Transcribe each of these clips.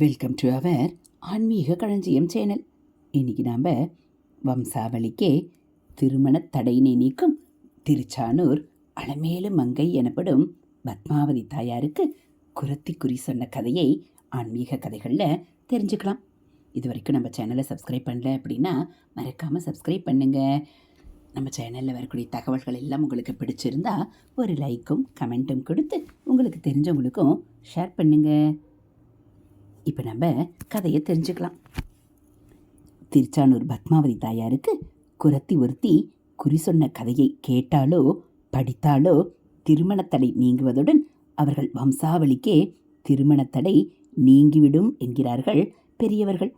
Welcome to our ஆன்மீக களஞ்சியம் channel. இன்னைக்கு நாம் வம்சாவளிக்கே திருமண தடையினை நீக்கும் திருச்சானூர் அலமேலு மங்கை எனப்படும் பத்மாவதி தாயாருக்கு குரத்தி குறி சொன்ன கதையை ஆன்மீக கதைகளில் தெரிஞ்சுக்கலாம். இது வரைக்கும் நம்ம சேனலை சப்ஸ்கிரைப் பண்ணல அப்படின்னா மறக்காமல் சப்ஸ்கிரைப் பண்ணுங்கள் நம்ம சேனலில் வரக்கூடிய தகவல்கள் எல்லாம் உங்களுக்கு பிடிச்சிருந்தா ஒரு லைக்கும் கமெண்ட்டும் கொடுத்து உங்களுக்கு தெரிஞ்சவங்களுக்கும் ஷேர் பண்ணுங்கள் இப்போ நம்ம கதையை தெரிஞ்சுக்கலாம். திருச்சானூர் பத்மாவதி தாயாருக்கு குரத்தி ஒருத்தி குறி சொன்ன கதையை கேட்டாலோ படித்தாலோ திருமணத்தடை நீங்குவதுடன் அவர்கள் வம்சாவளிக்கே திருமணத்தடை நீங்கிவிடும் என்கிறார்கள் பெரியவர்கள்.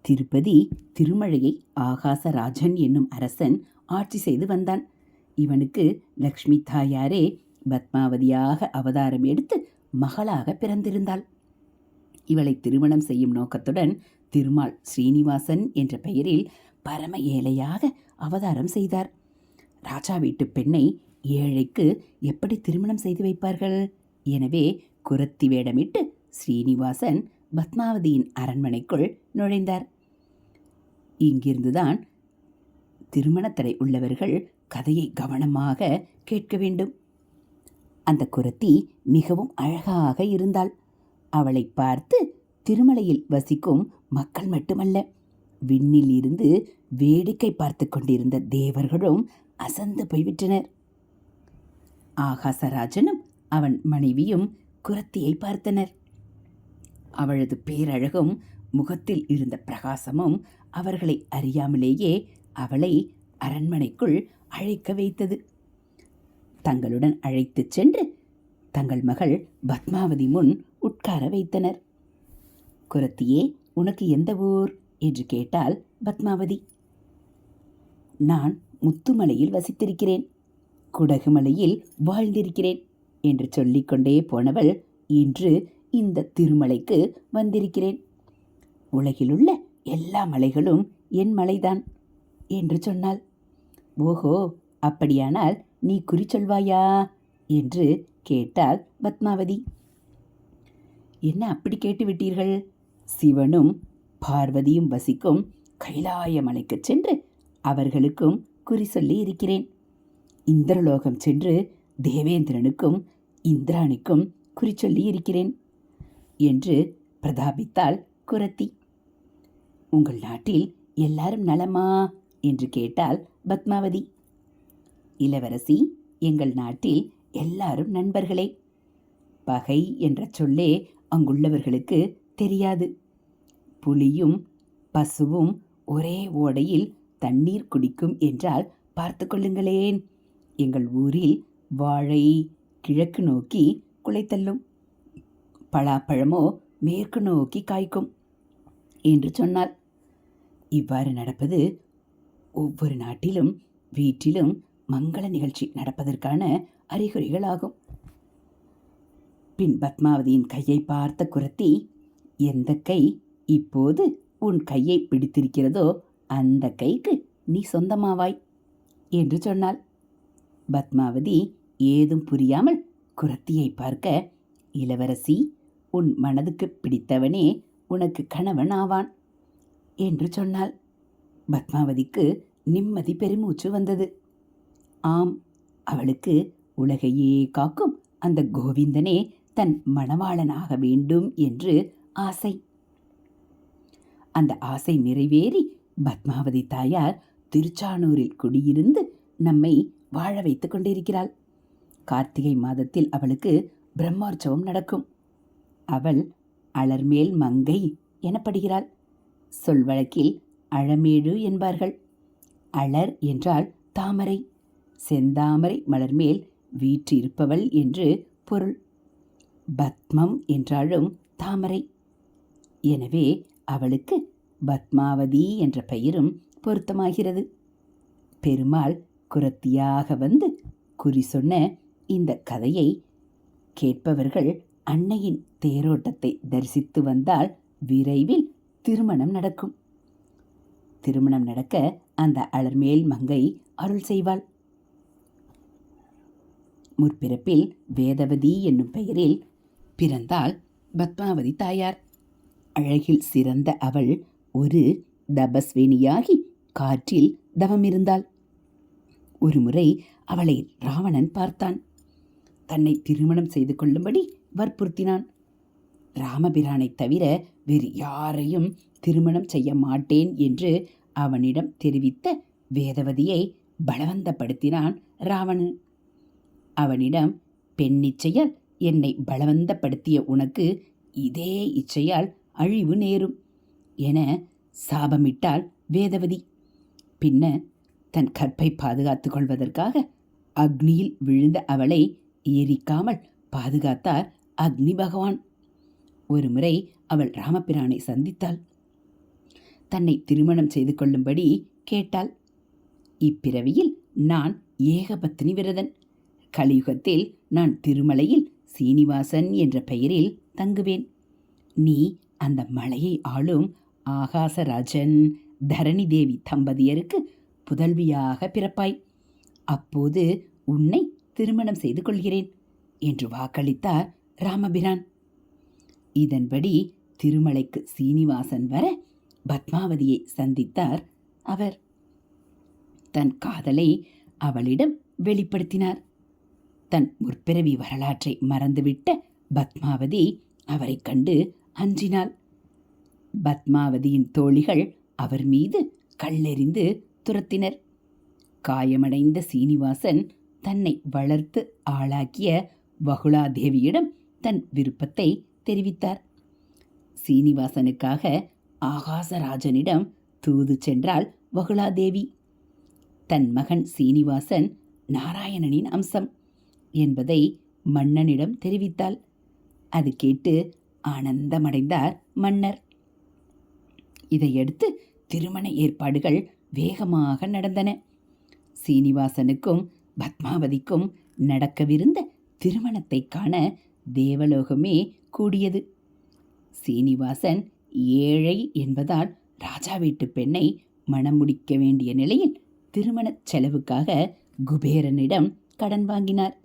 திருப்பதி திருமழையை ஆகாசராஜன் என்னும் அரசன் ஆட்சி செய்து வந்தான். இவனுக்கு லக்ஷ்மி தாயாரே பத்மாவதியாக அவதாரம் எடுத்து மகளாக பிறந்திருந்தாள். இவளை திருமணம் செய்யும் நோக்கத்துடன் திருமால் ஸ்ரீனிவாசன் என்ற பெயரில் பரம ஏழையாக அவதாரம் செய்தார். ராஜா வீட்டு பெண்ணை ஏழைக்கு எப்படி திருமணம் செய்து வைப்பார்கள்? எனவே குரத்தி வேடமிட்டு ஸ்ரீனிவாசன் பத்மாவதியின் அரண்மனைக்குள் நுழைந்தார். இங்கிருந்துதான் திருமணத்தடை உள்ளவர்கள் கதையை கவனமாக கேட்க வேண்டும். அந்த குரத்தி மிகவும் அழகாக இருந்தாள். அவளை பார்த்து திருமலையில் வசிக்கும் மக்கள் மட்டுமல்ல. விண்ணில் இருந்து வேடிக்கை பார்த்து கொண்டிருந்த தேவர்களும் அசந்து போய்விட்டனர். ஆகாசராஜனும் அவன் மனைவியும் குரத்தியை பார்த்தனர். அவளது பேரழகும் முகத்தில் இருந்த பிரகாசமும் அவர்களை அறியாமலேயே அவளை அரண்மனைக்குள் அழைக்க வைத்தது. தங்களுடன் அழைத்துச் சென்று தங்கள் மகள் பத்மாவதி முன் உட்கார வைத்தனர். குரத்தியே உனக்கு எந்த ஊர்? என்று கேட்டால் பத்மாவதி. நான் முத்துமலையில் வசித்திருக்கிறேன். குடகுமலையில் வாழ்ந்திருக்கிறேன் என்று சொல்லிக்கொண்டே போனவள் இன்று இந்த திருமலைக்கு வந்திருக்கிறேன். உலகிலுள்ள எல்லா மலைகளும் என் மலைதான் என்று சொன்னாள். ஓஹோ அப்படியானால் நீ குறி சொல்வாயா? என்று கேட்டாள் பத்மாவதி. என்ன அப்படி கேட்டு விட்டீர்கள்? சிவனும் பார்வதியும் வசிக்கும் கைலாய மலைக்கு சென்று அவர்களுக்கும் குறி சொல்லி இருக்கிறேன். இந்திரலோகம் சென்று தேவேந்திரனுக்கும் இந்திராணிக்கும் குறி சொல்லி இருக்கிறேன் என்று பிரதாபித்தாள் குரத்தி. உங்கள் நாட்டில் எல்லாரும் நலமா? என்று கேட்டால் பத்மாவதி. இளவரசி எங்கள் நாட்டில் எல்லாரும் நண்பர்களே. பகை என்ற சொல்லே அங்குள்ளவர்களுக்கு தெரியாது. புலியும் பசுவும் ஒரே ஓடையில் தண்ணீர் குடிக்கும் என்றால் பார்த்து கொள்ளுங்களேன். எங்கள் ஊரில் வாழை கிழக்கு நோக்கி குலைத்தள்ளும். பலாப்பழமோ மேற்கு நோக்கி காய்க்கும் என்று சொன்னாள் இவ்வாறு நடப்பது ஒவ்வொரு நாட்டிலும் வீட்டிலும் மங்கள நிகழ்ச்சி நடப்பதற்கான அறிகுறிகளாகும். பின் பத்மாவதியின் கையை பார்த்த குரத்தி எந்த கை இப்போது உன் கையை பிடித்திருக்கிறதோ அந்த கைக்கு நீ சொந்தமாவாய் என்று சொன்னாள். பத்மாவதி ஏதும் புரியாமல் குரத்தியை பார்க்க இளவரசி உன் மனதுக்கு பிடித்தவனே உனக்கு கணவன் ஆவான் என்று சொன்னாள். பத்மாவதிக்கு நிம்மதி பெருமூச்சு வந்தது. ஆம் அவளுக்கு உலகையே காக்கும் அந்த கோவிந்தனே தன் மணவாளனாக வேண்டும் என்று ஆசை. அந்த ஆசை நிறைவேறி பத்மாவதி தாயார் திருச்சானூரில் குடியிருந்து நம்மை வாழ வைத்துக் கொண்டிருக்கிறாள். கார்த்திகை மாதத்தில் அவளுக்கு பிரம்மோற்சவம் நடக்கும். அவள் அலர்மேல் மங்கை எனப்படுகிறாள். சொல்வழக்கில் அழமேழு என்பார்கள். அலர் என்றால் தாமரை. செந்தாமரை மலர்மேல் வீற்றிருப்பவள் என்று பொருள். பத்மம் என்றாலும் தாமரை. எனவே அவளுக்கு பத்மாவதி என்ற பெயரும் பொருத்தமாகிறது. பெருமாள் குரத்தியாக வந்து குறி சொன்ன இந்த கதையை கேட்பவர்கள் அன்னையின் தேரோட்டத்தை தரிசித்து வந்தால் விரைவில் திருமணம் நடக்கும். திருமணம் நடக்க அந்த அலர்மேல் மங்கை அருள் செய்வாள். முற்பிறப்பில் வேதவதி என்னும் பெயரில் பிறந்தாள் பத்மாவதி தாயார். அழகில் சிறந்த அவள் ஒரு தபஸ்வினியாகி காற்றில் தவமிருந்தாள். ஒருமுறை அவளை ராவணன் பார்த்தான். தன்னை திருமணம் செய்து கொள்ளும்படி வற்புறுத்தினான். ராமபிரானைத் தவிர வேறு யாரையும் திருமணம் செய்ய மாட்டேன் என்று அவனிடம் தெரிவித்த வேதவதியை பலவந்தப்படுத்தினான் ராவணன். அவனிடம் பெண் இச்சையால் என்னை பலவந்தப்படுத்திய உனக்கு இதே இச்சையால் அழிவு நேரும் என சாபமிட்டாள் வேதவதி. பின்ன தன் கற்பை பாதுகாத்து கொள்வதற்காக அக்னியில் விழுந்த அவளை எரிக்காமல் பாதுகாத்தார் அக்னி பகவான். ஒருமுறை அவள் ராமபிரானை சந்தித்தாள். தன்னை திருமணம் செய்து கொள்ளும்படி கேட்டாள். இப்பிறவியில் நான் ஏகபத்தினி விரதன். கலியுகத்தில் நான் திருமலையில் சீனிவாசன் என்ற பெயரில் தங்குவேன். நீ அந்த மலையை ஆளும் ஆகாசராஜன் தரணி தேவி தம்பதியருக்கு புதல்வியாக பிறப்பாய். அப்போது உன்னை திருமணம் செய்து கொள்கிறேன் என்று வாக்களித்தார் ராமபிரான். இதன்படி திருமலைக்கு சீனிவாசன் வர பத்மாவதியை சந்தித்தார் அவர். தன் காதலை அவளிடம் வெளிப்படுத்தினார். தன் முற்பிறவி வரலாற்றை மறந்துவிட்ட பத்மாவதி அவரைக் கண்டு அஞ்சினாள். பத்மாவதியின் தோழிகள் அவர் மீது கல்லெறிந்து துரத்தினர். காயமடைந்த சீனிவாசன் தன்னை வளர்த்து ஆளாக்கிய வகுளாதேவியிடம் தன் விருப்பத்தை தெரிவித்தார். சீனிவாசனுக்காக ஆகாசராஜனிடம் தூது சென்றாள் வகுளாதேவி தன் மகன் சீனிவாசன் நாராயணனின் அம்சம் என்பதை மன்னனிடம் தெரிவித்தாள். அது கேட்டு ஆனந்தமடைந்தார் மன்னர். இதையடுத்து திருமண ஏற்பாடுகள் வேகமாக நடந்தன. சீனிவாசனுக்கும் பத்மாவதிக்கும் நடக்கவிருந்த திருமணத்தை காண தேவலோகமே கூடியது. சீனிவாசன் ஏழை என்பதால் ராஜா வீட்டு பெண்ணை மணம் முடிக்க வேண்டிய நிலையில் திருமணச் செலவுக்காக குபேரனிடம் கடன் வாங்கினார்.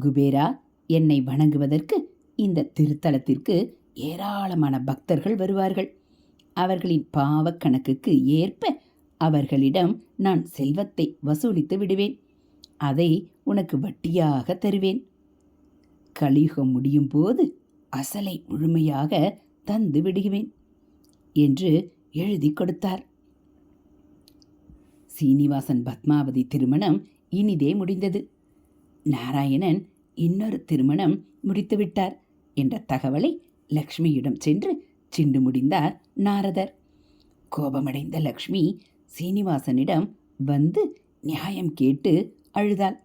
குபேரா என்னை வணங்குவதற்கு இந்த திருத்தலத்திற்கு ஏராளமான பக்தர்கள் வருவார்கள். அவர்களின் பாவக் கணக்குக்கு ஏற்ப அவர்களிடம் நான் செல்வத்தை வசூலித்து விடுவேன். அதை உனக்கு வட்டியாக தருவேன். கலியுகம் முடியும் போது அசலை முழுமையாக தந்து விடுவேன் என்று எழுதி கொடுத்தார். சீனிவாசன் பத்மாவதி திருமணம் இனிதே முடிந்தது. நாராயணன் இன்னொரு திருமணம் முடித்துவிட்டார். என்ற தகவலை லக்ஷ்மியிடம் சென்று சிண்டு முடிந்தார் நாரதர். கோபமடைந்த லக்ஷ்மி சீனிவாசனிடம் வந்து நியாயம் கேட்டு அழுதாள்.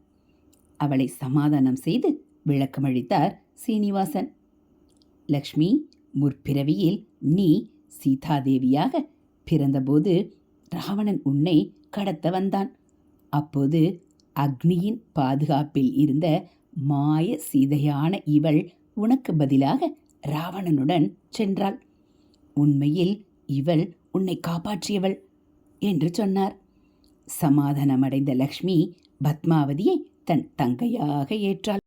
அவளை சமாதானம் செய்து விளக்கமளித்தார் சீனிவாசன். லக்ஷ்மி முற்பிறவியில் நீ சீதாதேவியாக பிறந்தபோது ராவணன் உன்னை கடத்த வந்தான். அப்போது அக்னியின் பாதுகாப்பில் இருந்த மாய சீதையான இவள் உனக்கு பதிலாக ராவணனுடன் சென்றாள். உண்மையில் இவள் உன்னை காப்பாற்றியவள் என்று சொன்னார். சமாதானமடைந்த லக்ஷ்மி பத்மாவதியை தன் தங்கையாக ஏற்றாள்.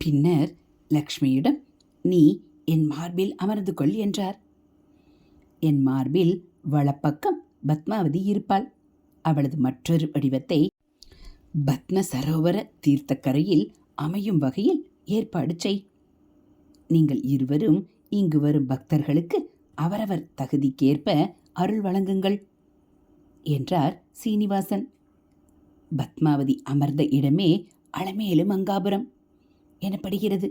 பின்னர் லக்ஷ்மியிடம் நீ என் மார்பில் அமர்ந்து கொள் என்றார். என் மார்பில் வலப்பக்கம் பத்மாவதி இருப்பாள். அவளது மற்றொரு வடிவத்தை பத்ம சரோவர தீர்த்தக்கரையில் அமையும் வகையில் ஏற்பாடு செய். நீங்கள் இருவரும் இங்கு வரும் பக்தர்களுக்கு அவரவர் தகுதிக்கேற்ப அருள் வழங்குங்கள் என்றார் சீனிவாசன். பத்மாவதி அமர்ந்த இடமே அளமேலு மங்காபுரம் எனப்படுகிறது.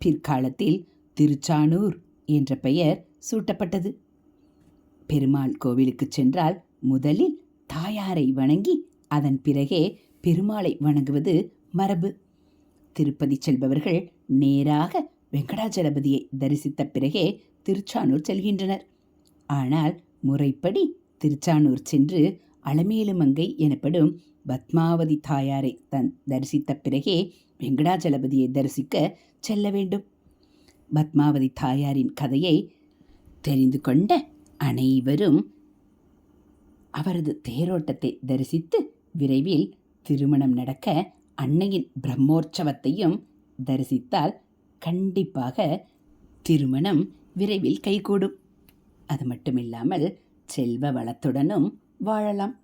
பிற்காலத்தில் திருச்சானூர் என்ற பெயர் சூட்டப்பட்டது. பெருமாள் கோவிலுக்கு சென்றால் முதலில் தாயாரை வணங்கி அதன் பிறகே பெருமாளை வணங்குவது மரபு. திருப்பதி செல்பவர்கள் நேராக வெங்கடாஜலபதியை தரிசித்த பிறகே திருச்சானூர் செல்கின்றனர். ஆனால் முறைப்படி திருச்சானூர் சென்று அலமேலுமங்கை எனப்படும் பத்மாவதி தாயாரை தன் தரிசித்த பிறகே வெங்கடாஜலபதியை தரிசிக்க செல்ல வேண்டும். பத்மாவதி தாயாரின் கதையை தெரிந்து கொண்ட அனைவரும் அவரது தேரோட்டத்தை தரிசித்து விரைவில் திருமணம் நடக்க அன்னையின் பிரம்மோற்சவத்தையும் தரிசித்தால் கண்டிப்பாக திருமணம் விரைவில் கைகூடும். அது மட்டும் இல்லாமல் செல்வ வளத்துடனும் வாழலாம்.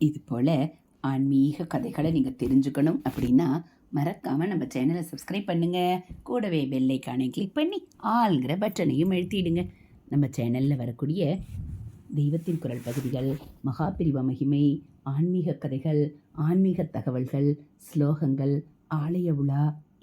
இது போல் ஆன்மீக கதைகளை நீங்கள் தெரிஞ்சுக்கணும் அப்படின்னா மறக்காமல் நம்ம சேனலை சப்ஸ்கிரைப் பண்ணுங்கள் கூடவே பெல்லைக்கானை கிளிக் பண்ணி ஆள்கிற பட்டனையும் எழுத்திடுங்க நம்ம சேனலில் வரக்கூடிய தெய்வத்தின் குரல் பகுதிகள் மகாபிரிவ மகிமை ஆன்மீக கதைகள் ஆன்மீக தகவல்கள் ஸ்லோகங்கள் ஆலய உலா